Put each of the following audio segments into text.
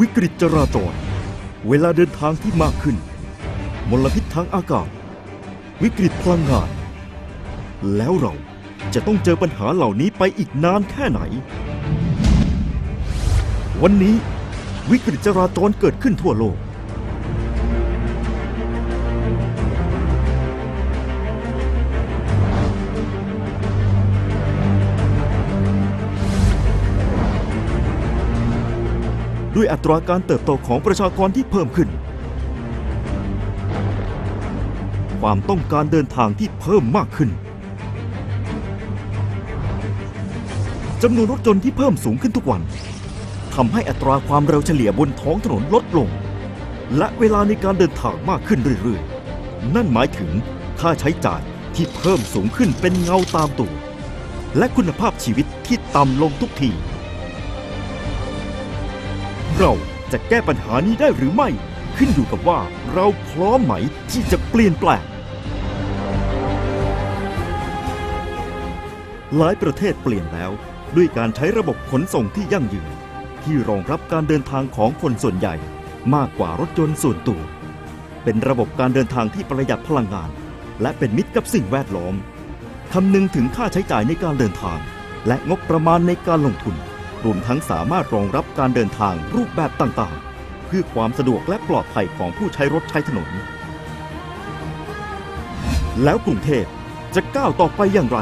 วิกฤตจราจร เวลาเดินทางที่มากขึ้น มลพิษทางอากาศ วิกฤตพลังงาน แล้วเราจะต้องเจอปัญหาเหล่านี้ไปอีกนานแค่ไหน วันนี้วิกฤตจราจรเกิดขึ้นทั่วโลก ด้วยอัตราการเติบโตของประชากรที่เพิ่มขึ้น ความต้องการเดินทางที่เพิ่มมากขึ้นจำนวนรถยนต์ที่เพิ่มสูงขึ้นทุกวันทำให้อัตราความเร็วเฉลี่ยบนท้องถนนลดลง และเวลาในการเดินทางมากขึ้นเรื่อยๆ นั่นหมายถึงค่าใช้จ่ายที่เพิ่มสูงขึ้นเป็นเงาตามตัว และคุณภาพชีวิตที่ต่ำลงทุกที เราจะแก้ปัญหานี้ได้หรือไม่ ขึ้นอยู่กับว่าเราพร้อมไหมที่จะเปลี่ยนแปลง หลายประเทศเปลี่ยนแล้ว ด้วยการใช้ระบบขนส่งที่ยั่งยืน ที่รองรับการเดินทางของคนส่วนใหญ่ มากกว่ารถยนต์ส่วนตัว เป็นระบบการเดินทางที่ประหยัดพลังงาน และเป็นมิตรกับสิ่งแวดล้อมคำนึงถึงค่าใช้จ่ายในการเดินทาง และงบประมาณในการลงทุน รวมทั้งสามารถรองรับการเดินทางรูปแบบต่างๆ เพื่อความสะดวกและปลอดภัยของผู้ใช้รถใช้ถนน แล้วกรุงเทพจะก้าวต่อไปอย่างไร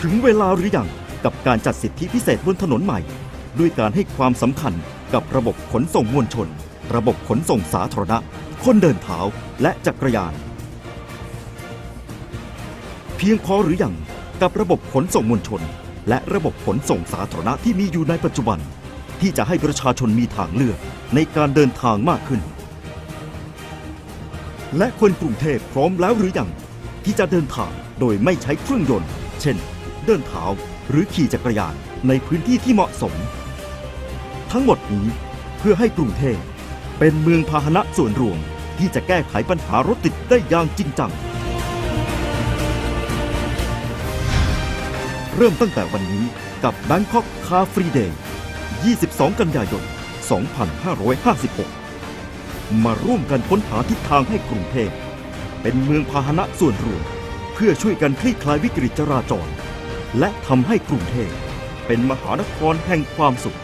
ถึงเวลาหรือยังกับการจัดสิทธิพิเศษบนถนนใหม่ ด้วยการให้ความสำคัญกับระบบขนส่งมวลชน ระบบขนส่งสาธารณะ คนเดินเท้าและจักรยาน เพียงพอหรือยัง กับระบบขนส่งมวลชน และระบบขนส่งสาธารณะที่มีอยู่ในปัจจุบัน ที่จะให้ประชาชนมีทางเลือกในการเดินทางมากขึ้น และคนกรุงเทพพร้อมแล้วหรือยังที่จะเดินทางโดยไม่ใช้เครื่องยนต์ เช่น เดินเท้าหรือขี่จักรยานในพื้นที่ที่เหมาะสม ทั้งหมดนี้เพื่อให้กรุงเทพเป็นเมืองพาหนะส่วนรวมที่จะแก้ไขปัญหารถติดได้อย่างจริงจัง เริ่มตั้งแต่วันนี้กับ Bangkok Car Free Day 22 กันยายน 2556 มาร่วมกันค้นหาทิศทางให้กรุงเทพเป็นเมืองพาหนะส่วนรวม เพื่อช่วยกันคลี่คลายวิกฤตจราจร และทำให้กรุงเทพเป็นมหานครแห่งความสุข